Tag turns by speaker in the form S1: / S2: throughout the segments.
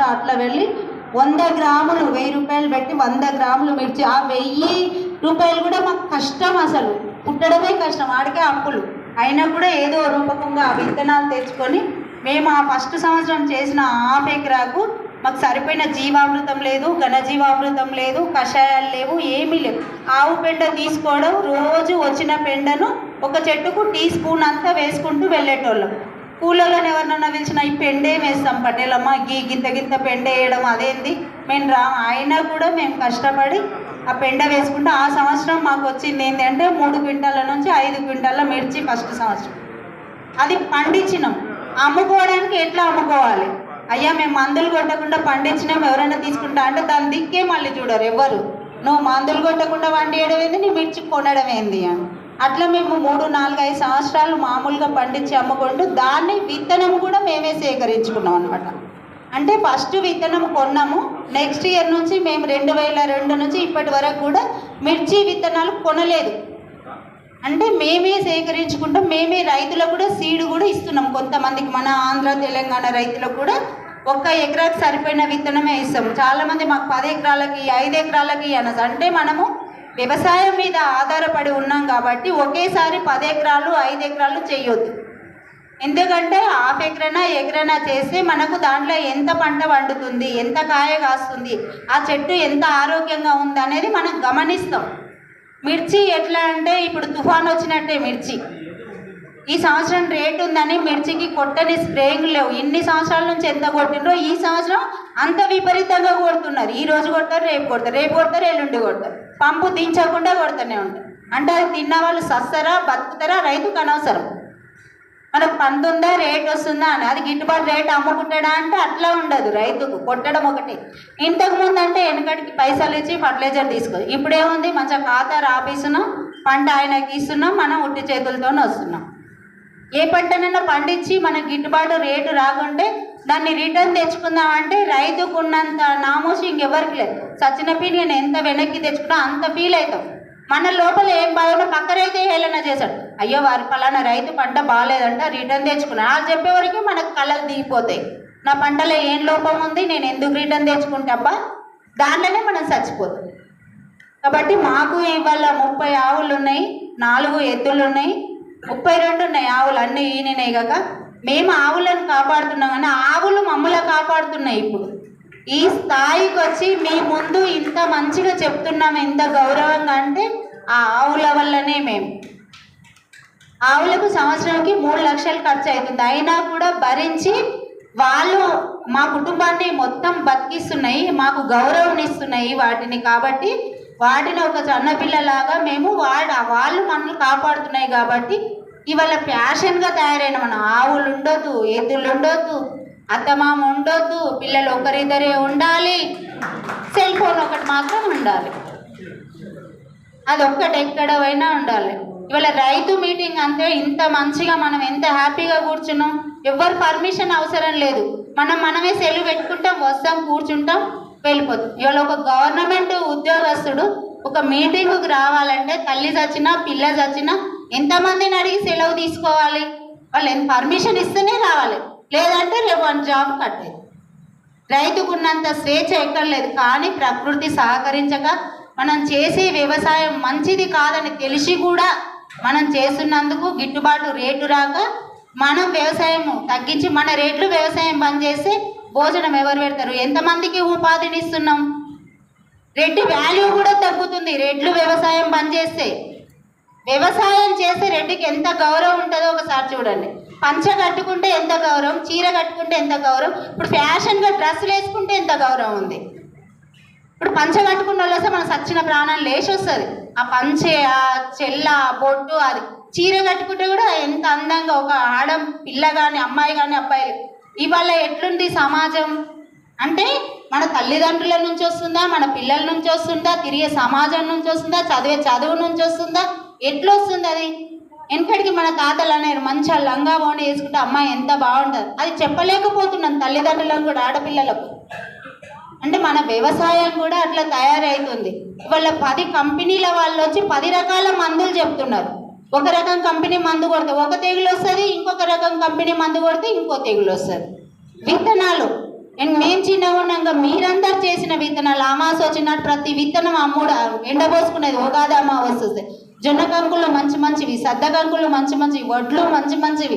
S1: మహారాష్ట్ర అట్లా వెళ్ళి వంద గ్రాములు వెయ్యి రూపాయలు పెట్టి వంద గ్రాములు మిర్చి ఆ వెయ్యి రూపాయలు కూడా మాకు కష్టం అసలు. పుట్టడమే కష్టం ఆడికే అప్పులు. అయినా కూడా ఏదో రూపకంగా ఆ విత్తనాలు తెచ్చుకొని మేము ఆ ఫస్ట్ సంవత్సరం చేసిన హాఫ్ ఎకరాకు మాకు సరిపోయిన జీవామృతం లేదు ఘనజీవామృతం లేదు కషాయాలు లేవు ఏమీ లేవు. ఆవు పెండ తీసుకోవడం రోజు వచ్చిన పెండను ఒక చెట్టుకు టీ స్పూన్ అంతా వేసుకుంటూ వెళ్ళేటోళ్ళం. కూలర్లను ఎవరినన్నా పిలిచినా ఈ పెండే వేస్తాం పటేలమ్మ. గీ గింత గింత పెండ వేయడం అదేంది? మేము రా అయినా కూడా మేము కష్టపడి ఆ పెండ వేసుకుంటే ఆ సంవత్సరం మాకు వచ్చింది ఏంటంటే మూడు క్వింటాల నుంచి ఐదు క్వింటాల మిర్చి ఫస్ట్ సంవత్సరం. అది పండించినాం. అమ్ముకోవడానికి ఎట్లా అమ్ముకోవాలి? అయ్యా మేము మందులు కొట్టకుండా పండించినాం ఎవరైనా తీసుకుంటా అంటే దాని దిక్కే మళ్ళీ చూడరు ఎవరు. నువ్వు మందులు కొట్టకుండా వండి వేయడం ఏంది? నీ మిర్చి కొనడం ఏంది అని. అట్లా మేము మూడు నాలుగు ఐదు సంవత్సరాలు మామూలుగా పండించి అమ్ముకుంటూ దాన్ని విత్తనం కూడా మేమే సేకరించుకున్నాం అనమాట అంటే ఫస్ట్ విత్తనం కొన్నాము నెక్స్ట్ ఇయర్ నుంచి మేము రెండు వేల రెండు నుంచి ఇప్పటి వరకు కూడా మిర్చి విత్తనాలు కొనలేదు. అంటే మేమే సేకరించుకుంటాం మేమే రైతులకు కూడా సీడ్ కూడా ఇస్తున్నాం. కొంతమందికి మన ఆంధ్ర తెలంగాణ రైతులకు కూడా ఒక్క ఎకరాకి సరిపోయిన విత్తనమే ఇస్తాం చాలామంది మాకు పది ఎకరాలకి ఐదు ఎకరాలకి అనసు అంటే మనము వ్యవసాయం మీద ఆధారపడి ఉన్నాం కాబట్టి ఒకేసారి పది ఎకరాలు ఐదు ఎకరాలు చేయొద్దు. ఎందుకంటే హాఫ్ ఎకరైనా ఎకరైనా చేస్తే మనకు దాంట్లో ఎంత పంట పండుతుంది ఎంత కాయ కాస్తుంది ఆ చెట్టు ఎంత ఆరోగ్యంగా ఉంది అనేది మనం గమనిస్తాం. మిర్చి ఎట్లా అంటే ఇప్పుడు తుఫాన్ వచ్చినట్టే మిర్చి. ఈ సంవత్సరం రేటు ఉందని మిర్చికి కొట్టని స్ప్రేయింగ్ లేవు. ఇన్ని సంవత్సరాల నుంచి ఎంత కొట్టిండ్రో ఈ సంవత్సరం అంత విపరీతంగా కొడుతున్నారు. ఈ రోజు కొడతారు రేపు కొడతారు రేపు కొడతారు ఎల్లుండి కొడతారు. పంపు దించకుండా కొడుతూనే ఉంటారు. అంటే అది తిన్న వాళ్ళు సస్తారా బతుకుతారా? రైతుకు అనవసరం. మనకు పంతుందా రేట్ వస్తుందా అని. అది గిట్టుబాటు రేట్ అమ్ముకుంటాడా అంటే అట్లా ఉండదు రైతుకు. కొట్టడం ఒకటి. ఇంతకుముందు అంటే వెనకటికి పైసలు ఇచ్చి ఫర్టిలైజర్ తీసుకో. ఇప్పుడేముంది మంచిగా ఖాతా రాపిస్తున్నాం పంట ఆయనకి ఇస్తున్నాం మనం ఉట్టి చేతులతోనే వస్తున్నాం. ఏ పంటనైనా పండించి మనకి గిట్టుబాటు రేటు రాకుంటే దాన్ని రిటర్న్ తెచ్చుకుందామంటే రైతుకు ఉన్నంత నామోసి ఇంకెవరికి లేదు. సచిన పీడియన్ ఎంత వెనక్కి తెచ్చుకున్నా అంత ఫీల్ అవుతాం. మన లోపల ఏం బాగున్నా పక్క రైతే హేళన చేశాడు. అయ్యో వారి పలానా రైతు పంట బాగాలేదంట రిటర్న్ తెచ్చుకున్నా. అది చెప్పే వరకు మనకు కళ్ళలు దిగిపోతాయి. నా పంటలో ఏం లోపం ఉంది? నేను ఎందుకు రిటర్న్ తెచ్చుకుంటాబ్బా దాంట్లోనే మనం చచ్చిపోతాం. కాబట్టి మాకు ఇవాళ ముప్పై ఆవులు ఉన్నాయి నాలుగు ఎద్దులు ఉన్నాయి ముప్పై రెండు ఉన్నాయి. ఆవులు అన్నీ ఈనినాయి కాక మేము ఆవులను కాపాడుతున్నాం కానీ ఆవులు మమ్మల్ని కాపాడుతున్నాయి ఇప్పుడు. ఈ స్థాయికి వచ్చి మీ ముందు ఇంత మంచిగా చెప్తున్నాం ఎంత గౌరవంగా అంటే ఆ ఆవుల వల్లనే మేము. ఆవులకు సంవత్సరానికి మూడు లక్షలు ఖర్చు అవుతుంది అయినా కూడా భరించి వాళ్ళు మా కుటుంబాన్ని మొత్తం బతికిస్తున్నాయి మాకు గౌరవం ఇస్తున్నాయి వాటిని కాబట్టి వాటిని ఒక చిన్నపిల్లలాగా మేము వాడ వాళ్ళు మనల్ని కాపాడుతున్నాయి కాబట్టి ఇవాళ ఫ్యాషన్గా తయారైన మనం ఆవులు ఉండొద్దు ఎద్దులు ఉండొద్దు అత్తమామ ఉండొద్దు పిల్లలు ఒకరిద్దరే ఉండాలి సెల్ ఫోన్ ఒకటి మాత్రం ఉండాలి. అది ఒక్కటి ఎక్కడ పోయినా ఉండాలి. ఇవాళ రైతు మీటింగ్ అంతే ఇంత మంచిగా మనం ఎంత హ్యాపీగా కూర్చున్నాం? ఎవరు పర్మిషన్ అవసరం లేదు. మనం మనమే సెలవు పెట్టుకుంటాం వస్తాం కూర్చుంటాం వెళ్ళిపోతాం. ఇవాళ ఒక గవర్నమెంట్ ఉద్యోగస్తుడు ఒక మీటింగ్కి రావాలంటే తల్లి చచ్చినా పిల్ల చచ్చినా ఎంతమందిని అడిగి సెలవు తీసుకోవాలి? వాళ్ళు పర్మిషన్ ఇస్తేనే రావాలి. లేదంటే రేపు వన్ జాబ్ కట్టేది. రైతుకు ఉన్నంత స్వేచ్ఛ ఎక్కడ లేదు. కానీ ప్రకృతి సహకరించక మనం చేసే వ్యవసాయం మంచిది కాదని తెలిసి కూడా మనం చేస్తున్నందుకు గిట్టుబాటు రేటు రాక మనం వ్యవసాయం తగ్గించి మన రేట్లు వ్యవసాయం బంద్ చేస్తే భోజనం ఎవరు పెడతారు? ఎంతమందికి ఉపాధిని ఇస్తున్నాం? రెడ్డి వాల్యూ కూడా తగ్గుతుంది. రెడ్లు వ్యవసాయం బంద్ చేస్తే వ్యవసాయం చేసే రెడ్డికి ఎంత గౌరవం ఉంటుందో ఒకసారి చూడండి. పంచ కట్టుకుంటే ఎంత గౌరవం చీర కట్టుకుంటే ఎంత గౌరవం ఇప్పుడు ఫ్యాషన్గా డ్రెస్సులు వేసుకుంటే ఎంత గౌరవం ఉంది. ఇప్పుడు పంచ కట్టుకున్న వాళ్ళు వస్తే సచ్చిన ప్రాణాలు లేచి వస్తుంది ఆ పంచె ఆ చెల్ల ఆ బొట్టు అది చీర కట్టుకుంటే కూడా ఎంత అందంగా ఒక ఆడ పిల్ల కానీ అమ్మాయి కానీ అబ్బాయి ఇవాళ ఎట్లుంది సమాజం? అంటే మన తల్లిదండ్రుల నుంచి వస్తుందా మన పిల్లల నుంచి వస్తుందా తిరిగే సమాజం నుంచి వస్తుందా చదివే చదువు నుంచి వస్తుందా ఎట్లా వస్తుంది అది? వెనకటికి మన తాతలు అన్నారు మంచిగా లంగా బాగుండి వేసుకుంటే అమ్మాయి ఎంత బాగుంటుంది? అది చెప్పలేకపోతున్నాం తల్లిదండ్రులకు కూడా ఆడపిల్లలకు. అంటే మన వ్యవసాయం కూడా అట్లా తయారవుతుంది ఇవాళ పది కంపెనీల వాళ్ళు వచ్చి పది రకాల మందులు చెప్తున్నారు. ఒక రకం కంపెనీ మందు కొడితే ఒక తెగులు వస్తుంది ఇంకొక రకం కంపెనీ మందు కొడితే ఇంకో తెగులు వస్తుంది. విత్తనాలు. అండ్ మేము చిన్నగా ఉన్నాక మీరందరు చేసిన విత్తనాలు అమాస వచ్చినట్టు ప్రతి విత్తనం అమ్ముడు ఎండబోసుకునేది ఉగాది అమావాస్య వస్తే. జొన్న కంకులు మంచి మంచివి సద్ద కంకులు మంచి మంచివి వడ్లు మంచి మంచివి.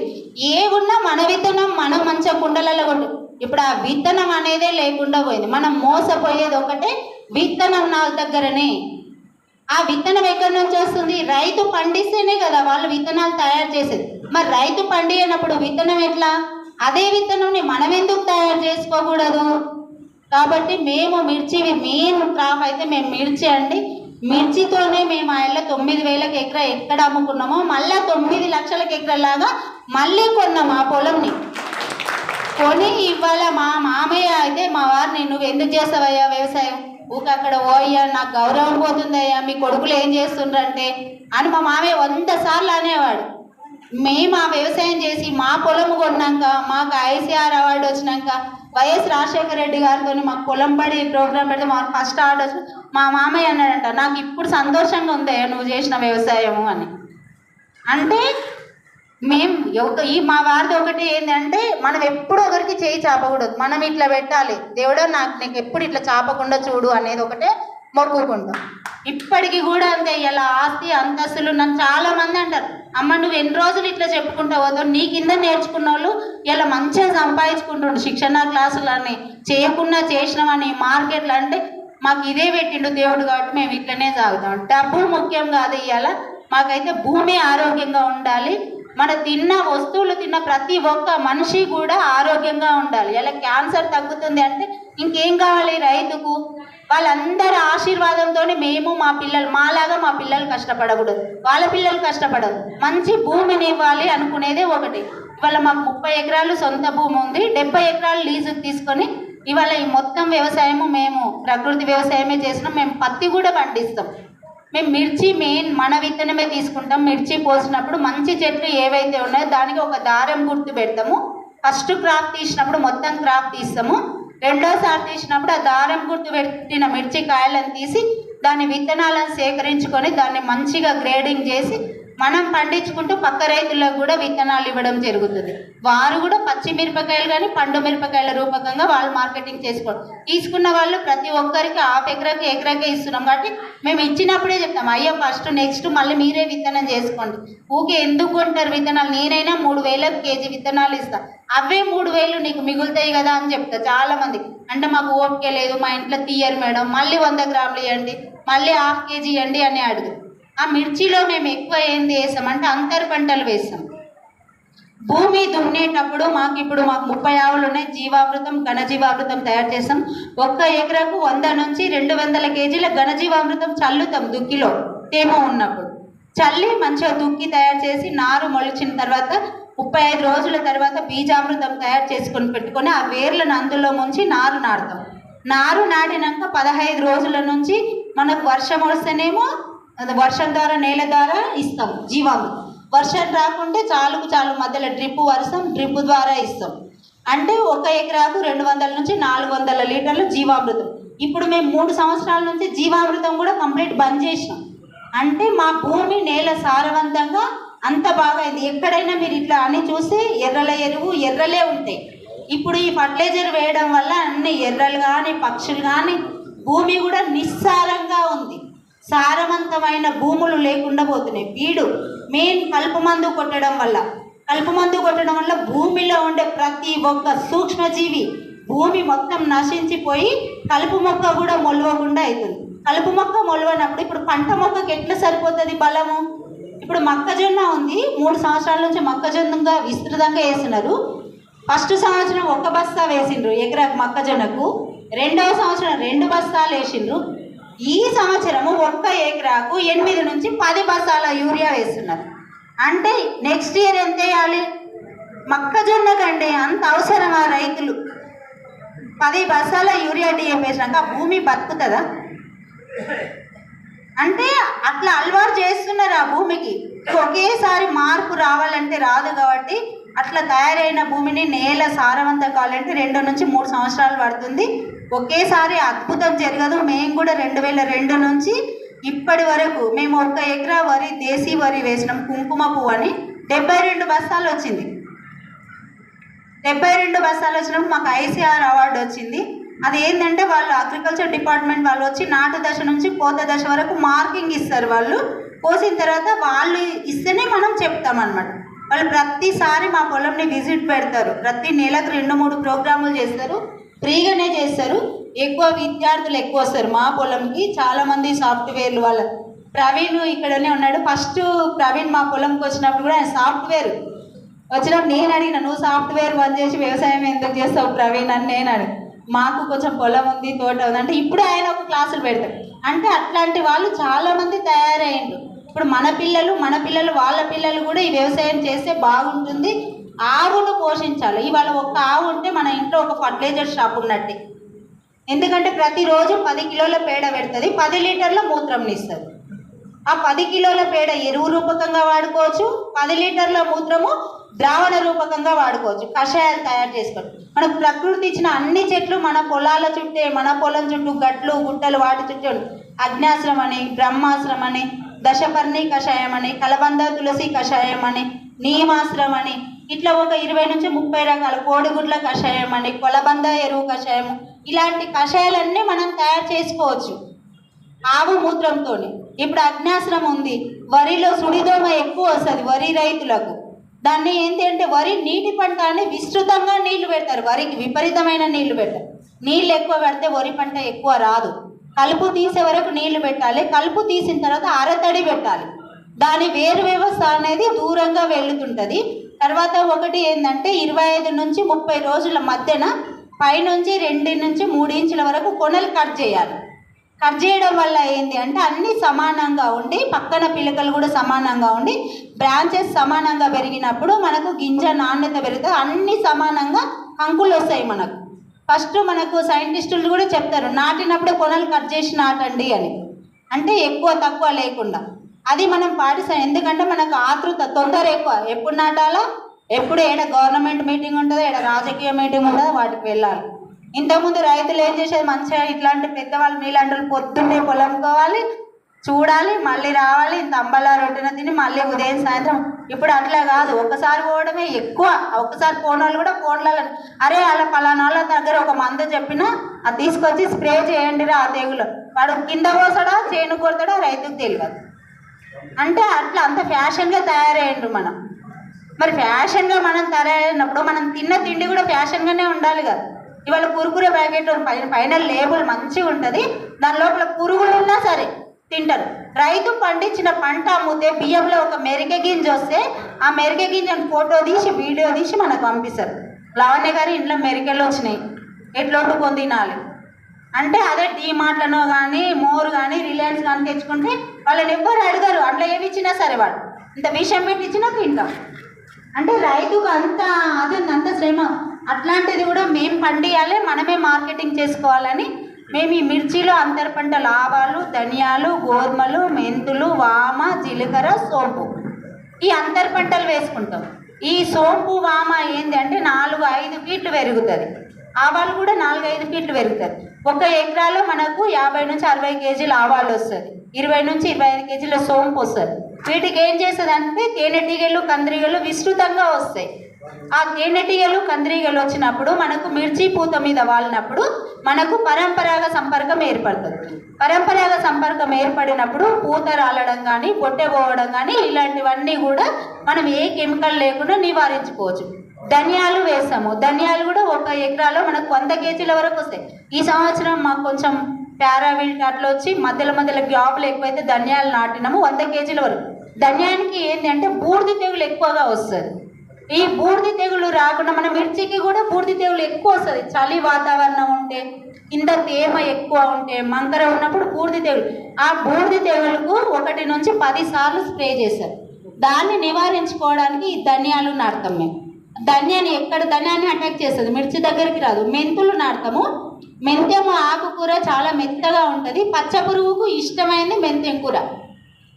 S1: ఏవున్నా మన విత్తనం మనం మంచిగా కుండలలో కొట్టు. ఇప్పుడు ఆ విత్తనం అనేదే లేకుండా పోయింది. మనం మోసపోయేది ఒకటే విత్తనం నా దగ్గరనే. ఆ విత్తనం ఎక్కడి నుంచి వస్తుంది? రైతు పండిస్తేనే కదా వాళ్ళు విత్తనాలు తయారు చేసేది. మరి రైతు పండియనప్పుడు విత్తనం ఎట్లా? అదే విత్తనంని మనం ఎందుకు తయారు చేసుకోకూడదు? కాబట్టి మేము మిర్చి మెయిన్ క్రాప్ అయితే మేము మిర్చి అండి. మిర్చితోనే మేము ఆయన తొమ్మిది వేలకు ఎకరా ఎక్కడ అమ్ముకున్నామో మళ్ళీ తొమ్మిది లక్షలకు ఎకరలాగా మళ్ళీ కొన్నాం ఆ పొలంని. కొని ఇవాళ మా మామయ్య అయితే మా వారిని నువ్వు ఎందుకు చేస్తావయ్యా వ్యవసాయం? ఊక అక్కడ ఓయ్యా నాకు గౌరవం పోతుందయ్యా మీ కొడుకులు ఏం చేస్తుండ్రంటే అని మా మామయ్య వంద సార్లు అనేవాడు. మేము ఆ వ్యవసాయం చేసి మా పొలం కొన్నాక మాకు ఐసీఆర్ అవార్డు వచ్చినాక వైఎస్ రాజశేఖర రెడ్డి గారితో మాకు పొలం పడి ప్రోగ్రామ్ పెడితే మాకు ఫస్ట్ అవార్డు వచ్చి మా మామయ్య అన్నాడంట నాకు ఇప్పుడు సంతోషంగా ఉంది నువ్వు చేసిన వ్యవసాయము అని. అంటే మేము ఒక ఈ మా వారితో ఒకటి ఏంటంటే మనం ఎప్పుడు ఒకరికి చేయి చాపకూడదు. మనం ఇట్లా పెట్టాలి. దేవుడో నాకు నీకు ఎప్పుడు ఇట్లా చాపకుండా చూడు అనేది ఒకటే మొక్కుకుంటాం. ఇప్పటికీ కూడా అంతే ఇలా ఆస్తి అంతస్తులు నన్ను చాలా మంది అంటారు. అమ్మ నువ్వు ఎన్ని రోజులు ఇట్లా చెప్పుకుంటావు వద్దు నీ కింద నేర్చుకున్న వాళ్ళు ఇలా మంచిగా సంపాదించుకుంటుండు శిక్షణ క్లాసులని చేయకుండా చేసినామని మార్కెట్లు అంటే మాకు ఇదే పెట్టిండు దేవుడు కాబట్టి మేము ఇట్లనే సాగుతాం డబ్బు ముఖ్యం కాదు ఇవాళ మాకైతే భూమి ఆరోగ్యంగా ఉండాలి. మన తిన్న వస్తువులు తిన్న ప్రతి ఒక్క మనిషి కూడా ఆరోగ్యంగా ఉండాలి. ఇలా క్యాన్సర్ తగ్గుతుంది అంటే ఇంకేం కావాలి రైతుకు? వాళ్ళందరి ఆశీర్వాదంతోనే మేము మా పిల్లలు మాలాగా మా పిల్లలు కష్టపడకూడదు. వాళ్ళ పిల్లలు కష్టపడదు మంచి భూమిని ఇవ్వాలి అనుకునేదే ఒకటి. ఇవాళ మాకు ముప్పై ఎకరాలు సొంత భూమి ఉంది. డెబ్బై ఎకరాలు లీజుకు తీసుకొని ఇవాళ ఈ మొత్తం వ్యవసాయము మేము ప్రకృతి వ్యవసాయమే చేసినాం మేము పత్తి కూడా పండిస్తాం. మేము మిర్చి మెయిన్ మన విత్తనమే తీసుకుంటాం. మిర్చి పోసినప్పుడు మంచి చెట్లు ఏవైతే ఉన్నాయో దానికి ఒక దారం గుర్తు పెడతాము. ఫస్ట్ క్రాప్ తీసినప్పుడు మొత్తం క్రాప్ తీస్తాము. రెండోసారి తీసినప్పుడు ఆ దారం గుర్తు పెట్టిన మిర్చి కాయలను తీసి దాని విత్తనాలను సేకరించుకొని దాన్ని మంచిగా గ్రేడింగ్ చేసి మనం పండించుకుంటూ పక్క రైతులకు కూడా విత్తనాలు ఇవ్వడం జరుగుతుంది. వారు కూడా పచ్చి మిరపకాయలు కానీ పండు మిరపకాయల రూపకంగా వాళ్ళు మార్కెటింగ్ చేసుకోవడం తీసుకున్న వాళ్ళు ప్రతి ఒక్కరికి హాఫ్ ఎకరాకి ఎకరాకే ఇస్తున్నాం కాబట్టి మేము ఇచ్చినప్పుడే చెప్తాం అయ్యో ఫస్ట్ నెక్స్ట్ మళ్ళీ మీరే విత్తనం చేసుకోండి. ఊకే ఎందుకు కొంటారు విత్తనాలు? నేనైనా మూడు వేలకు కేజీ విత్తనాలు ఇస్తా. అవే మూడు వేలు నీకు మిగులుతాయి కదా అని చెప్తా చాలా మంది అంటే మాకు ఓపిక లేదు మా ఇంట్లో తీయరు మేడం మళ్ళీ వంద గ్రాములు ఇవ్వండి మళ్ళీ హాఫ్ కేజీ ఇవ్వండి అని అడుగు ఆ మిర్చిలో మేము ఎక్కువ ఏంది వేసామంటే అంతర్ అంతర పంటలు వేసాం. భూమి దున్నేటప్పుడు మాకు ఇప్పుడు మాకు ముప్పై ఆవులు ఉన్నాయి జీవామృతం ఘనజీవామృతం తయారు చేస్తాం ఒక్క ఎకరాకు వంద నుంచి రెండు వందల కేజీల ఘనజీవామృతం చల్లుతాం దుక్కిలో తేమ ఉన్నప్పుడు. చల్లి మంచిగా దుక్కి తయారు చేసి నారు మొలిచిన తర్వాత ముప్పై ఐదు రోజుల తర్వాత బీజామృతం తయారు చేసుకొని పెట్టుకొని ఆ వేర్లను అందులో ముంచి నారు నాటుతాం. నారు నాటినాక పదహైదు రోజుల నుంచి మనకు వర్షం వస్తేనేమో వర్షం ద్వారా నేల ద్వారా ఇస్తాం జీవామృతం వర్షం రాకుంటే చాలుకు చాలు మధ్యలో డ్రిప్ వర్షం డ్రిప్ ద్వారా ఇస్తాం. అంటే ఒక ఎకరాకు రెండు వందల నుంచి నాలుగు వందల లీటర్లు జీవామృతం. ఇప్పుడు మేము మూడు సంవత్సరాల నుంచి జీవామృతం కూడా కంప్లీట్ బంద్ చేసినాం. అంటే మా భూమి నేల సారవంతంగా అంత బాగా అయింది ఎక్కడైనా మీరు ఇట్లా అని చూస్తే ఎర్రల ఎరువు ఎర్రలే ఉంటాయి. ఇప్పుడు ఈ ఫర్టిలైజర్ వేయడం వల్ల అన్ని ఎర్రలు కానీ పక్షులు కానీ భూమి కూడా నిస్సారంగా ఉంది. సారవంతమైన భూములు లేకుండా పోతున్నాయి. వీడు మెయిన్ కలుపు మందు కొట్టడం వల్ల కలుపు మందు కొట్టడం వల్ల భూమిలో ఉండే ప్రతి ఒక్క సూక్ష్మజీవి భూమి మొత్తం నశించిపోయి కలుపు మొక్క కూడా మొలవకుండా అవుతుంది కలుపు మొక్క మొలవనప్పుడు ఇప్పుడు పంట మొక్కకి ఎట్లా సరిపోతుంది బలము? ఇప్పుడు మొక్కజొన్న ఉంది మూడు సంవత్సరాల నుంచి మొక్కజొన్నగా విస్తృతంగా వేసినారు ఫస్ట్ సంవత్సరం ఒక బస్తా వేసిండ్రు ఎకరాకు మొక్కజొన్నకు. రెండవ సంవత్సరం రెండు బస్తాలు వేసిండ్రు. ఈ సంవత్సరము ఒక్క ఎకరాకు ఎనిమిది నుంచి పది బస్తాల యూరియా వేస్తున్నారు. అంటే నెక్స్ట్ ఇయర్ ఎంత వేయాలి? మొక్కజొన్న కంటే అంత అవసరమా రైతులు? పది బస్తాల యూరియా డిఎం వేసినాక భూమి బతుకుతుందా? అంటే అట్లా అలవాటు చేస్తున్నారు ఆ భూమికి. ఒకేసారి మార్పు రావాలంటే రాదు కాబట్టి అట్లా తయారైన భూమిని నేల సారవంతం కావాలంటే రెండు నుంచి మూడు సంవత్సరాలు పడుతుంది. ఒకేసారి అద్భుతం జరగదు. మేము కూడా రెండు వేల రెండు నుంచి ఇప్పటి వరకు మేము ఒక ఎకరా వరి దేశీ వరి వేసినాం కుంకుమ పువ్వు అని. డెబ్బై రెండు బస్తాలు వచ్చింది. డెబ్బై రెండు బస్తాలు వచ్చినప్పుడు మాకు ఐసీఆర్ అవార్డు వచ్చింది. అది ఏంటంటే వాళ్ళు అగ్రికల్చర్ డిపార్ట్మెంట్ వాళ్ళు వచ్చి నాటు దశ నుంచి కోత దశ వరకు మార్కింగ్ ఇస్తారు వాళ్ళు. కోసిన తర్వాత వాళ్ళు ఇస్తేనే మనం చెప్తామన్నమాట. వాళ్ళు ప్రతిసారి మా పొలంని విజిట్ పెడతారు. ప్రతి నెలకు రెండు మూడు ప్రోగ్రాములు చేస్తారు. ఫ్రీగానే చేస్తారు. ఎక్కువ విద్యార్థులు ఎక్కువ వస్తారు. మా పొలంకి చాలామంది సాఫ్ట్వేర్లు వాళ్ళ ప్రవీణ్ ఇక్కడనే ఉన్నాడు. ఫస్ట్ ప్రవీణ్ మా పొలంకి వచ్చినప్పుడు కూడా ఆయన సాఫ్ట్వేర్. వచ్చినప్పుడు నేను అడిగిన నువ్వు సాఫ్ట్వేర్ బంద్ చేసి వ్యవసాయం ఎందుకు చేస్తావు ప్రవీణ్? అని నేను అడిగి మాకు కొంచెం పొలం ఉంది తోట ఉంది అంటే ఇప్పుడు ఆయన ఒక క్లాసులు పెడతారు అంటే అట్లాంటి వాళ్ళు చాలామంది తయారయ్యిండ్రు ఇప్పుడు మన పిల్లలు మన పిల్లలు వాళ్ళ పిల్లలు కూడా ఈ వ్యవసాయం చేస్తే బాగుంటుంది. ఆవును పోషించాలి. ఇవాళ ఒక్క ఆవు ఉంటే మన ఇంట్లో ఒక ఫర్టిలైజర్ షాప్ ఉన్నట్టే. ఎందుకంటే ప్రతిరోజు పది కిలోల పేడ పెడుతుంది. పది లీటర్ల మూత్రం ఇస్తుంది ఆ పది కిలోల పేడ ఎరువు రూపకంగా వాడుకోవచ్చు. పది లీటర్ల మూత్రము ద్రావణ రూపకంగా వాడుకోవచ్చు. కషాయాలు తయారు చేసుకోవచ్చు. మనకు ప్రకృతి ఇచ్చిన అన్ని చెట్లు మన పొలాల చుట్టే మన పొలం చుట్టూ గట్లు గుట్టలు వాటి చుట్టూ అజ్ఞాశ్రం అని బ్రహ్మాశ్రం అని దశపర్ణి కషాయం అని కలబంద తులసి కషాయం అని నీమాశ్రం అని ఇట్లా ఒక ఇరవై నుంచి ముప్పై రకాల కోడిగుడ్ల కషాయం అండి కొలబంద ఎరువు కషాయం. ఇలాంటి కషాయాలన్నీ మనం తయారు చేసుకోవచ్చు. ఆవు మూత్రంతో ఇప్పుడు అజ్ఞాశ్రం ఉంది. వరిలో సుడిదోమ ఎక్కువ వస్తుంది వరి రైతులకు. దాన్ని ఏంటి అంటే వరి నీటి పంట అని విస్తృతంగా నీళ్ళు పెడతారు. వరికి విపరీతమైన నీళ్ళు పెడతారు. నీళ్ళు ఎక్కువ పెడితే వరి పంట ఎక్కువ రాదు. కలుపు తీసే వరకు నీళ్ళు పెట్టాలి. కలుపు తీసిన తర్వాత అరతడి పెట్టాలి. దాని వేరు వ్యవస్థ అనేది దూరంగా వెళ్తుంటుంది తర్వాత ఒకటి ఏంటంటే ఇరవై ఐదు నుంచి ముప్పై రోజుల మధ్యన పైనుంచి రెండు నుంచి మూడు ఇంచుల వరకు కొనలు కట్ చేయాలి. కట్ చేయడం వల్ల ఏంటి అంటే అన్నీ సమానంగా ఉండి పక్కన పిలకలు కూడా సమానంగా ఉండి బ్రాంచెస్ సమానంగా పెరిగినప్పుడు మనకు గింజ నాణ్యత పెరుగుతుంది. అన్నీ సమానంగా కంకులు వస్తాయి మనకు. ఫస్ట్ మనకు సైంటిస్టులు కూడా చెప్తారు నాటినప్పుడే కొనలు కట్ చేసి నాటండి అని. అంటే ఎక్కువ తక్కువ లేకుండా. అది మనం పాటిస్తాం. ఎందుకంటే మనకు ఆతృత తొందర ఎక్కువ. ఎప్పుడు నాటాలా ఎప్పుడు ఏడ గవర్నమెంట్ మీటింగ్ ఉంటుందో ఏడ రాజకీయ మీటింగ్ ఉంటుందో వాటికి వెళ్ళాలి. ఇంతకుముందు రైతులు ఏం చేసేది? మంచిగా ఇట్లాంటి పెద్దవాళ్ళు మీలాంటి పొద్దున్నే పొలంకోవాలి చూడాలి మళ్ళీ రావాలి ఇంత అంబలా రొట్టెన తిని మళ్ళీ ఉదయం సాయంత్రం. ఇప్పుడు అట్లా కాదు. ఒక్కసారి పోవడమే ఎక్కువ. ఒక్కసారి పోని వాళ్ళు కూడా ఫోన్లలో అరే అలా పలానా వాళ్ళ దగ్గర ఒక మందు చెప్పినా అది తీసుకొచ్చి స్ప్రే చేయండిరా ఆ తెగులు. వాడు కింద పోసాడా చేను కొడతాడా రైతుకు తెలియదు అంటే అట్లా అంత ఫ్యాషన్గా తయారయ్యండ్రు మనం. మరి ఫ్యాషన్గా మనం తయారైనప్పుడు మనం తిన్న తిండి కూడా ఫ్యాషన్గానే ఉండాలి కదా. ఇవాళ కురుకురే ప్యాకెట్ పైన పైన లేబుల్ మంచిగా ఉంటుంది. దాని లోపల పురుగులు ఉన్నా సరే తింటారు. రైతు పండించిన పంట అమ్మితే బియ్యంలో ఒక మెరిక గింజ వస్తే ఆ మెరిక గింజను ఫోటో తీసి వీడియో తీసి మనకు పంపిస్తారు. లావణ్య గారి ఇంట్లో మెరికలు వచ్చినాయి. ఎట్లా పొందినాలి తినాలి? అంటే అదే డీమార్ట్లను కానీ మోర్ కానీ రిలయన్స్ కానీ తెచ్చుకుంటే వాళ్ళని ఎవ్వరు అడగరు. అట్లా ఏమి ఇచ్చినా సరే వాడు ఇంత విషయం పెట్టి ఇచ్చినా తింటాం. అంటే రైతుకు అంత అది అంత శ్రమ. అట్లాంటిది కూడా మేము పండియాలి మనమే మార్కెటింగ్ చేసుకోవాలని. మేము ఈ మిర్చిలో అంతర పంట లాభాలు ధనియాలు గోధుమలు మెంతులు వామ జీలకర్ర సోంపు. ఈ అంతర పంటలు వేసుకుంటాం. ఈ సోంపు వామ ఏంది అంటే నాలుగు ఐదు ఫీట్లు పెరుగుతుంది. ఆవాలు కూడా నాలుగు ఐదు ఫీట్లు పెరుగుతుంది. ఒక ఎకరాలో మనకు యాభై నుంచి అరవై కేజీలు ఆవాలు వస్తుంది. ఇరవై నుంచి ఇరవై ఐదు కేజీల సోంపు వస్తుంది. వీటికి ఏం చేస్తుంది అంటే తేనెటీగలు కందిరీగలు విస్తృతంగా వస్తాయి. ఆ తేనెటీగలు కందిరీగలు వచ్చినప్పుడు మనకు మిర్చి పూత మీద వాలినప్పుడు మనకు పరంపరాగ సంపర్కం ఏర్పడుతుంది. పరంపరాగ సంపర్కం ఏర్పడినప్పుడు పూత రాలడం కానీ పొట్టె పోవడం కానీ ఇలాంటివన్నీ కూడా మనం ఏ కెమికల్ లేకుండా నివారించుకోవచ్చు. ధనియాలు వేసాము. ధనియాలు కూడా ఒక ఎకరాలో మనకు వంద కేజీల వరకు వస్తాయి. ఈ సంవత్సరం మాకు కొంచెం పారావిల్ట్ అట్లా వచ్చి మధ్యలో మధ్యలో గ్యాపులు ఎక్కువైతే ధనియాలు నాటినాము వంద కేజీల వరకు. ధనియానికి ఏంటి అంటే బూడిద తెగులు ఎక్కువగా వస్తుంది. ఈ బూడిద తెగులు రాకుండా మన మిర్చికి కూడా బూడిద తెగులు ఎక్కువ వస్తుంది. చలి వాతావరణం ఉంటే ఇంత తేమ ఎక్కువ ఉంటే మంకర ఉన్నప్పుడు బూడిద తెగులు. ఆ బూడిద తెగులుకు ఒకటి నుంచి పది సార్లు స్ప్రే చేస్తారు. దాన్ని నివారించుకోవడానికి ఈ ధనియాలు నాటుతాం మేము. ధనియాన్ని ఎక్కడ ధనియాన్ని అటాక్ చేస్తుంది? మిర్చి దగ్గరికి రాదు. మెంతులు నాడతాము మెంతెము ఆకుకూర చాలా మెత్తగా ఉంటుంది. పచ్చ పురుగుకు ఇష్టమైంది మెంతెం కూర.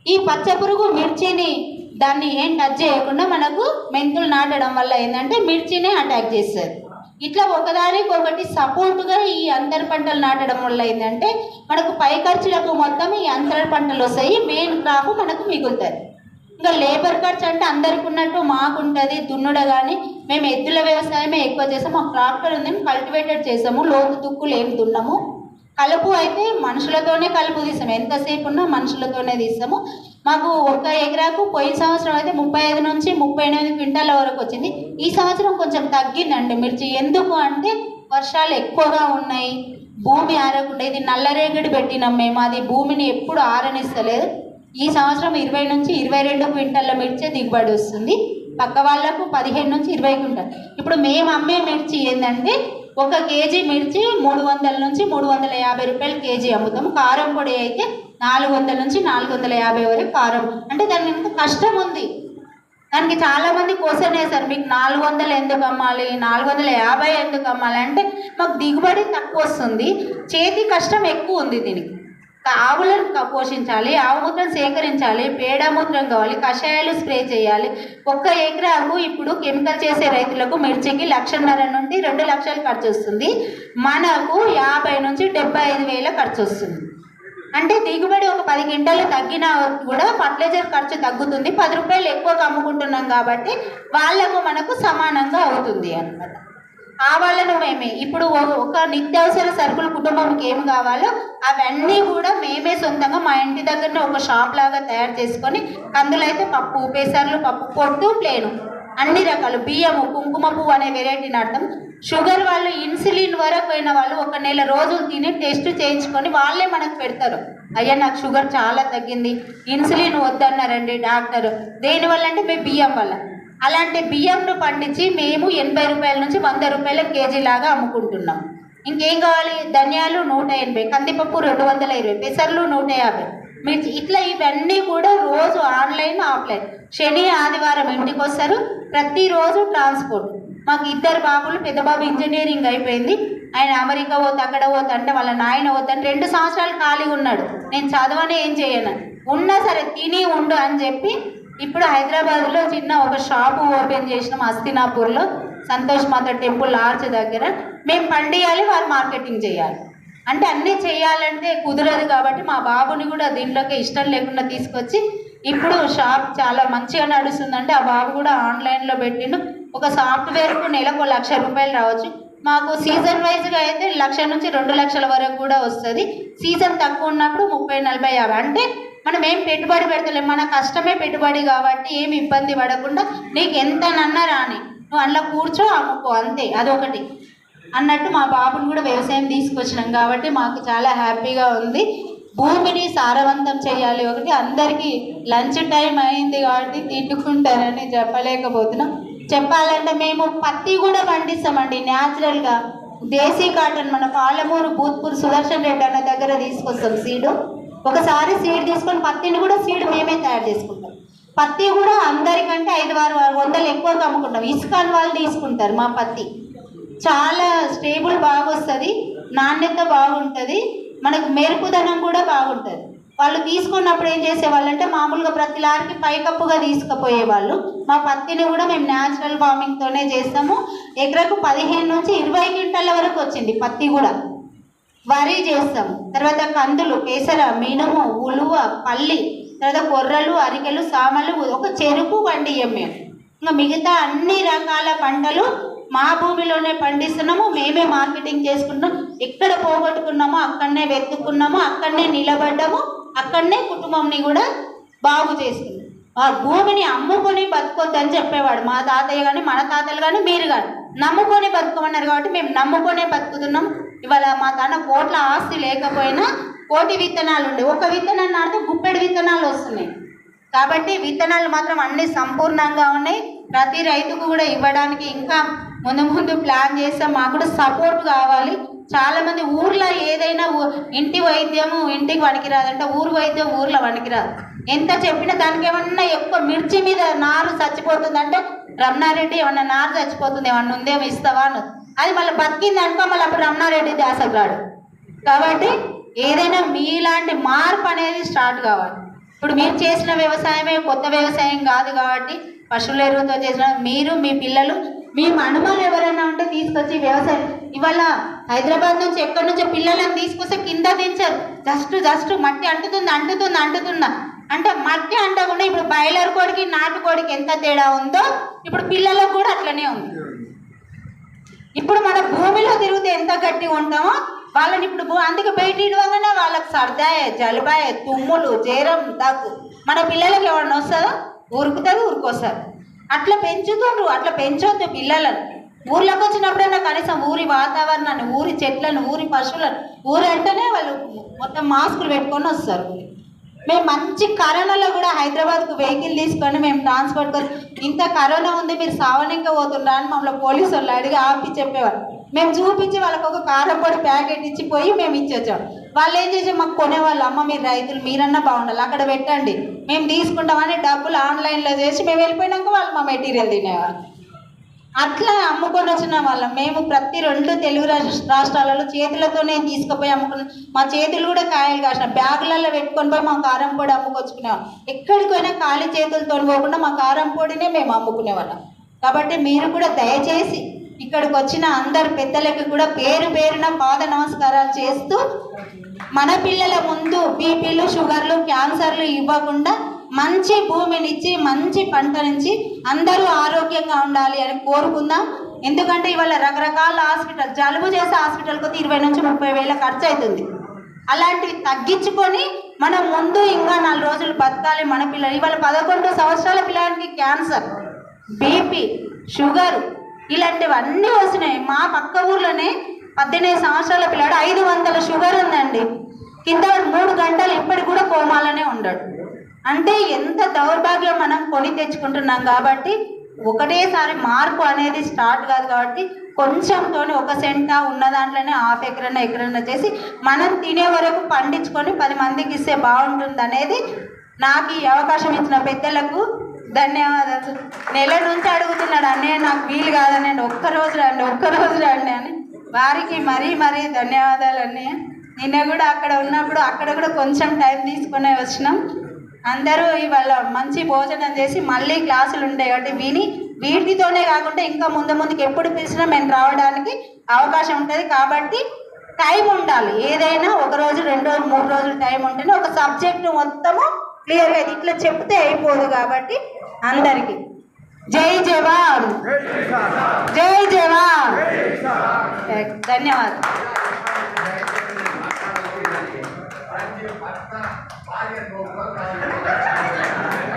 S1: ఈ పచ్చ పురుగు మిర్చిని దాన్ని ఏం టచ్ చేయకుండా మనకు మెంతులు నాటడం వల్ల ఏంటంటే మిర్చినే అటాక్ చేస్తుంది. ఇట్లా ఒకదానికి ఒకటి సపోర్టుగా ఈ అంతర పంటలు నాటడం వల్ల ఏంటంటే మనకు పై ఖర్చులకు మొత్తం ఈ అంతర పంటలు వస్తాయి. మెయిన్ క్రాప్ మనకు మిగులుతుంది ఇంకా లేబర్ ఖర్చు అంటే అందరికి ఉన్నట్టు మాకు ఉంటుంది దున్నుడ కానీ మేము ఎద్దుల వ్యవసాయమే ఎక్కువ చేస్తాం. మాకు ట్రాక్టర్ ఉంది కల్టివేటెడ్ చేసాము లోతు దుక్కులు ఏం దున్నము. కలుపు అయితే మనుషులతోనే కలుపు తీస్తాము. ఎంతసేపు ఉన్నా మనుషులతోనే తీస్తాము. మాకు ఒక ఎకరాకు పోయిన సంవత్సరం అయితే ముప్పై ఐదు నుంచి ముప్పై ఎనిమిది క్వింటాల వరకు వచ్చింది. ఈ సంవత్సరం కొంచెం తగ్గిందండి మిర్చి. ఎందుకు అంటే వర్షాలు ఎక్కువగా ఉన్నాయి. భూమి ఆరకుండా ఇది నల్లరేగడి పెట్టినాం మేము. అది భూమిని ఎప్పుడు ఆరనిస్తలేదు. ఈ సంవత్సరం ఇరవై నుంచి ఇరవై రెండు క్వింటల్ల మిర్చి దిగుబడి వస్తుంది. పక్క వాళ్ళకు పదిహేను నుంచి ఇరవై క్వింటల్. ఇప్పుడు మేము అమ్మే మిర్చి ఏంటంటే ఒక కేజీ మిర్చి మూడు వందల నుంచి మూడు వందల యాభై రూపాయలు కేజీ అమ్ముతాము. కారం పొడి అయితే నాలుగు వందల నుంచి నాలుగు వందల యాభై వరకు కారం. అంటే దానికి ఎంత కష్టం ఉంది. దానికి చాలామంది క్వశ్చన్ వేశారు మీకు నాలుగు వందలు ఎందుకు అమ్మాలి? నాలుగు వందల యాభై ఎందుకు అమ్మాలి? అంటే మాకు దిగుబడి తక్కువ వస్తుంది. చేతి కష్టం ఎక్కువ ఉంది దీనికి. ఆవులను పోషించాలి ఆవుమూత్రం సేకరించాలి పేడ మూత్రం కావాలి కషాయాలు స్ప్రే చేయాలి. ఒక్క ఎకరాకు ఇప్పుడు కెమికల్ చేసే రైతులకు మిర్చికి లక్షన్నర నుండి రెండు లక్షలు ఖర్చు వస్తుంది. మనకు యాభై నుంచి డెబ్బై ఐదు వేల ఖర్చు వస్తుంది. అంటే దిగుబడి ఒక పది గింటలు తగ్గినా కూడా ఫర్టిలైజర్ ఖర్చు తగ్గుతుంది. పది రూపాయలు ఎక్కువగా అమ్ముకుంటున్నాం కాబట్టి వాళ్ళకు మనకు సమానంగా అవుతుంది అన్నమాట. ఆవాలను మేమే. ఇప్పుడు ఒక- ఒక నిత్యావసర సరుకులు కుటుంబంకి ఏమి కావాలో అవన్నీ కూడా మేమే సొంతంగా మా ఇంటి దగ్గరనే ఒక షాప్ లాగా తయారు చేసుకొని కందులు అయితే పప్పు పెసర్లు పప్పు పొట్టు ప్లేను. అన్ని రకాలు. బియ్యము కుంకుమ పువ్వు అనే వెరైటీ నాటం షుగర్ వాళ్ళు ఇన్సులిన్ వరకు పోయిన వాళ్ళు ఒక నెల రోజులు తిని టెస్ట్ చేయించుకొని వాళ్ళే మనకు పెడతారు. అయ్యా నాకు షుగర్ చాలా తగ్గింది. ఇన్సులిన్ వద్దన్నారండి డాక్టర్. దేనివల్ల అంటే మీ బియ్యం వల్ల. అలాంటి బియ్యంను పండించి మేము ఎనభై రూపాయల నుంచి వంద రూపాయల కేజీ లాగా అమ్ముకుంటున్నాం. ఇంకేం కావాలి? ధనియాలు నూట ఎనభై కందిపప్పు రెండు వందల ఇరవై పెసర్లు నూట యాభై మిర్చి ఇట్లా ఇవన్నీ కూడా రోజు ఆన్లైన్ ఆఫ్లైన్. శని ఆదివారం ఇంటికి వస్తారు. ప్రతిరోజు ట్రాన్స్పోర్ట్. మాకు ఇద్దరు బాబులు పెద్ద బాబు ఇంజనీరింగ్ అయిపోయింది. ఆయన అమెరికా పోతే అక్కడ పోతే వాళ్ళ నాయన పోతే రెండు సంవత్సరాలు ఖాళీగా ఉన్నాడు. నేను చదవనే ఏం చేయను. ఉన్నా సరే తిని ఉండు అని చెప్పి ఇప్పుడు హైదరాబాద్లో చిన్న ఒక షాపు ఓపెన్ చేసినాం హస్తినాపూర్లో సంతోష్ మాత టెంపుల్ ఆర్చ్ దగ్గర. మేము పండియాలి వారు మార్కెటింగ్ చేయాలి. అంటే అన్నీ చేయాలంటే కుదరదు కాబట్టి మా బాబుని కూడా దీంట్లోకి ఇష్టం లేకుండా తీసుకొచ్చి ఇప్పుడు షాప్ చాలా మంచిగా నడుస్తుందంటే ఆ బాబు కూడా ఆన్లైన్లో పెట్టిండు. ఒక సాఫ్ట్వేర్కు నెలకు ఒక లక్ష రూపాయలు రావచ్చు. మాకు సీజన్ వైజ్గా అయితే లక్ష నుంచి రెండు లక్షల వరకు కూడా వస్తుంది. సీజన్ తక్కువ ఉన్నప్పుడు ముప్పై నలభై యాభై. అంటే మనం ఏం పెట్టుబడి పెడతలేం. మన కష్టమే పెట్టుబడి కాబట్టి ఏమి ఇబ్బంది పడకుండా నీకు ఎంత నన్నా రాని. నువ్వు అందులో కూర్చో అమ్ముకో అంతే. అదొకటి. అన్నట్టు మా బాబుని కూడా వ్యవసాయం తీసుకొచ్చినాం కాబట్టి మాకు చాలా హ్యాపీగా ఉంది. భూమిని సారవంతం చేయాలి ఒకటి. అందరికీ లంచ్ టైం అయింది కాబట్టి తిట్టుకుంటారని చెప్పలేకపోతున్నాం. చెప్పాలంటే మేము పత్తి కూడా పండిస్తామండి న్యాచురల్గా. దేశీ కాటన్ మన పాలమూరు భూత్పూర్ సుదర్శన్ రెడ్డి అన్న దగ్గర తీసుకొస్తాం సీడు. ఒకసారి సీడ్ తీసుకొని పత్తిని కూడా సీడ్ మేమే తయారు చేసుకుంటాం. పత్తి కూడా అందరికంటే ఐదు ఆరు వందలు ఎక్కువ అమ్ముకుంటాం. ఇస్కాన్ వాళ్ళు తీసుకుంటారు మా పత్తి. చాలా స్టేబుల్ బాగా వస్తుంది నాణ్యత బాగుంటుంది మనకు మెరుపుదనం కూడా బాగుంటుంది. వాళ్ళు తీసుకున్నప్పుడు ఏం చేసేవాళ్ళు అంటే మామూలుగా ప్రతి లారికి పైకప్పుగా తీసుకుపోయేవాళ్ళు. మా పత్తిని కూడా మేము న్యాచురల్ ఫార్మింగ్తోనే చేస్తాము. ఎకరకు పదిహేను నుంచి ఇరవై క్వింటాల వరకు వచ్చింది పత్తి కూడా. వరి చేస్తాం. తర్వాత కందులు పెసర మినుము ఉలువ పల్లి తర్వాత కొర్రలు అరికెలు సామలు ఒక చెరుకు పండియం మేము. ఇంకా మిగతా అన్ని రకాల పంటలు మా భూమిలోనే పండిస్తున్నాము. మేమే మార్కెటింగ్ చేసుకుంటున్నాం. ఎక్కడ పోగొట్టుకున్నామో అక్కడనే వెతుక్కున్నాము అక్కడనే నిలబడ్డాము అక్కడనే కుటుంబంని కూడా బాగు చేసుకున్నాం. ఆ భూమిని అమ్ముకొని బతుకొద్దని చెప్పేవాడు. మా తాతయ్య కానీ మన తాతలు కానీ మీరు కానీ నమ్ముకొని బతుకోమన్నారు కాబట్టి మేము నమ్ముకొనే బతుకుతున్నాం. ఇవాళ మా కోట్ల ఆస్తి లేకపోయినా కోటి విత్తనాలు ఉండే. ఒక విత్తనాన్ని నాటితే గుప్పెడు విత్తనాలు వస్తున్నాయి. కాబట్టి విత్తనాలు మాత్రం అన్ని సంపూర్ణంగా ఉన్నాయి. ప్రతి రైతుకు కూడా ఇవ్వడానికి ఇంకా ముందు ముందు ప్లాన్ చేస్తాం. మాకు కూడా సపోర్ట్ కావాలి. చాలామంది ఊర్లో ఏదైనా ఇంటి వైద్యము ఇంటికి వణికిరాదంటే. ఊరు వైద్యం ఊర్లో వణికిరాదు. ఎంత చెప్పినా దానికి ఏమన్నా ఎక్కువ మిర్చి మీద నారు చచ్చిపోతుందంటే రమణారెడ్డి ఏమన్నా నారు చచ్చిపోతుంది. ఏమన్నా ఉందేమో ఇస్తావా అన్నది. అది మళ్ళీ బతికింది అనుకో మళ్ళీ అప్పుడు రమణారెడ్డి రాడు కాబట్టి ఏదైనా మీలాంటి మార్పు అనేది స్టార్ట్ కావాలి. ఇప్పుడు మీరు చేసిన వ్యవసాయమే కొత్త వ్యవసాయం కాదు కాబట్టి పశువుల ఎరువుతో చేసిన మీరు మీ పిల్లలు మీ మనుమలు ఎవరైనా ఉంటే తీసుకొచ్చి వ్యవసాయం. ఇవాళ హైదరాబాద్ నుంచి ఎక్కడి నుంచో పిల్లలను తీసుకొస్తే కింద దించారు. జస్ట్ జస్ట్ మట్టి అంటుతుంది అంటుతుంది అంటుతుందా. అంటే మట్టి అంటకుండా ఇప్పుడు బాయిలర్ కోడికి నాటు కోడికి ఎంత తేడా ఉందో ఇప్పుడు పిల్లలకు కూడా అట్లనే ఉంది. ఇప్పుడు మన భూమిలో తిరిగితే ఎంత గట్టిగా ఉంటామో వాళ్ళని ఇప్పుడు అందుకు అందుకే బయట ఇవ్వగానే వాళ్ళకి సర్దాయే జలుబాయే తుమ్ములు జ్వరం దగ్గు. మన పిల్లలకి ఎవరన్నా వస్తుందో? ఉరుకుతుంది ఉరుకొస్తారు అట్లా పెంచుతుండ్రు అట్లా పెంచొద్దు పిల్లలను. ఊర్లోకి వచ్చినప్పుడైనా కనీసం ఊరి వాతావరణాన్ని ఊరి చెట్లను ఊరి పశువులను ఊరంటేనే అంటేనే వాళ్ళు మొత్తం మాస్కులు పెట్టుకొని వస్తారు. మేము మంచి కరోనాలో కూడా హైదరాబాద్కు వెహికల్ తీసుకొని మేము ట్రాన్స్పోర్ట్ ఇంత కరోనా ఉంది మీరు సావనిక పోతుండ్రా అని మమ్మల్ని పోలీసు వాళ్ళు అడిగి ఆపి చెప్పేవారు. మేము చూపించి వాళ్ళకి ఒక కారం పొడి ప్యాకెట్ ఇచ్చి పోయి మేము ఇచ్చేచ్చాం వాళ్ళు ఏం చేసి మాకు కొనేవాళ్ళు అమ్మ మీరు రైతులు మీరన్నా బాగుండాలి అక్కడ పెట్టండి మేము తీసుకుంటామని డబ్బులు ఆన్లైన్లో చేసి మేము వెళ్ళిపోయినాక వాళ్ళు మా మెటీరియల్ తినేవాళ్ళు అట్లా అమ్ముకొని వచ్చిన వాళ్ళం. మేము ప్రతి రెండు తెలుగు రాష్ట్ర- రాష్ట్రాలలో చేతులతోనే తీసుకుపోయి అమ్ముకున్నాం. మా చేతులు కూడా కాయలు కాసిన. బ్యాగులలో పెట్టుకొని పోయి మా కారం పొడి అమ్ముకొచ్చుకునేవాళ్ళం. ఎక్కడికి పోయినా ఖాళీ చేతులతో పోకుండా మా కారం పొడినే మేము అమ్ముకునేవాళ్ళం. కాబట్టి మీరు కూడా దయచేసి ఇక్కడికి వచ్చిన అందరు పెద్దలకి కూడా పేరు పేరున పాద నమస్కారాలు చేస్తూ మన పిల్లల ముందు బీపీలు షుగర్లు క్యాన్సర్లు ఇవ్వకుండా మంచి భూమినిచ్చి మంచి పంటనిచ్చి అందరూ ఆరోగ్యంగా ఉండాలి అని కోరుకుందాం. ఎందుకంటే ఇవాళ రకరకాల హాస్పిటల్ జలుబు చేసే హాస్పిటల్కి కొద్ది ఇరవై నుంచి ముప్పై వేల ఖర్చు అవుతుంది అలాంటివి తగ్గించుకొని మనం ముందు ఇంకా నాలుగు రోజులు బతకాలి మన పిల్లలు. ఇవాళ పదకొండు సంవత్సరాల పిల్లలకి క్యాన్సర్ బీపీ షుగర్ ఇలాంటివన్నీ వస్తున్నాయి. మా పక్క ఊర్లోనే పద్దెనిమిది సంవత్సరాల పిల్లాడు ఐదు వందల షుగర్ ఉందండి. కింద మూడు గంటలు ఇప్పటికి కూడా కోమాలనే ఉండడు. అంటే ఎంత దౌర్భాగ్యం మనం కొని తెచ్చుకుంటున్నాం కాబట్టి ఒకటేసారి మార్పు అనేది స్టార్ట్ కాదు కాబట్టి కొంచెంతోని ఒక సెంట ఉన్న దాంట్లోనే హాఫ్ ఎకరన్నా ఎకరన్నా చేసి మనం తినే వరకు పండించుకొని పది మందికి ఇస్తే బాగుంటుంది అనేది నాకు ఈ అవకాశం ఇచ్చిన పెద్దలకు ధన్యవాదాలు. నెల నుంచి అడుగుతున్నాడు అన్నయ్య నాకు వీలు కాదని ఒక్క రోజు రండి ఒక్క రోజు రండి అని వారికి మరీ మరీ ధన్యవాదాలన్నీ నిన్న కూడా అక్కడ ఉన్నప్పుడు అక్కడ కూడా కొంచెం టైం తీసుకునే వచ్చినాం. అందరూ ఇవాళ మంచి భోజనం చేసి మళ్ళీ క్లాసులు ఉంటాయి కాబట్టి విని వీటితోనే కాకుండా ఇంకా ముందు ముందుకు ఎప్పుడు పిలిచినా మేము రావడానికి అవకాశం ఉంటుంది. కాబట్టి టైం ఉండాలి. ఏదైనా ఒక రోజు రెండు రోజులు మూడు రోజులు టైం ఉంటేనే ఒక సబ్జెక్టు మొత్తము క్లియర్గా ఇట్లా చెప్తే అయిపోదు కాబట్టి అందరికీ. జై జవాన్. జై జవాన్. ధన్యవాదాలు.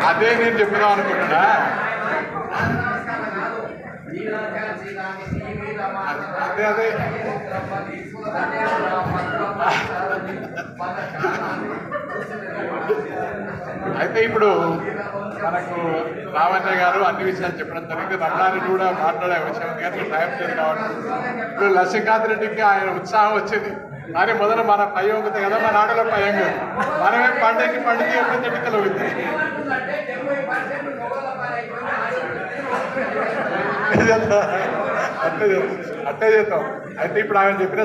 S2: అదే నేను చెప్దాం అనుకుంటున్నా. అదే అదే. అయితే ఇప్పుడు మనకు రామన్న గారు అన్ని విషయాలు చెప్పడం జరిగింది. రమణాన్ని కూడా మాట్లాడే విషయం కానీ టైం లేదు కాబట్టి. ఇప్పుడు లక్ష్మీకాంత్ రెడ్డికి ఆయన ఉత్సాహం వచ్చింది. కానీ మొదలు మన పై కదా మన ఆటలో పై మనమే పండగకి పండుగ ఎప్పుడు చెట్టుకలు అట్టే చేద్దాం అట్టే చేద్దాం అయితే ఇప్పుడు ఆయన చెప్పిన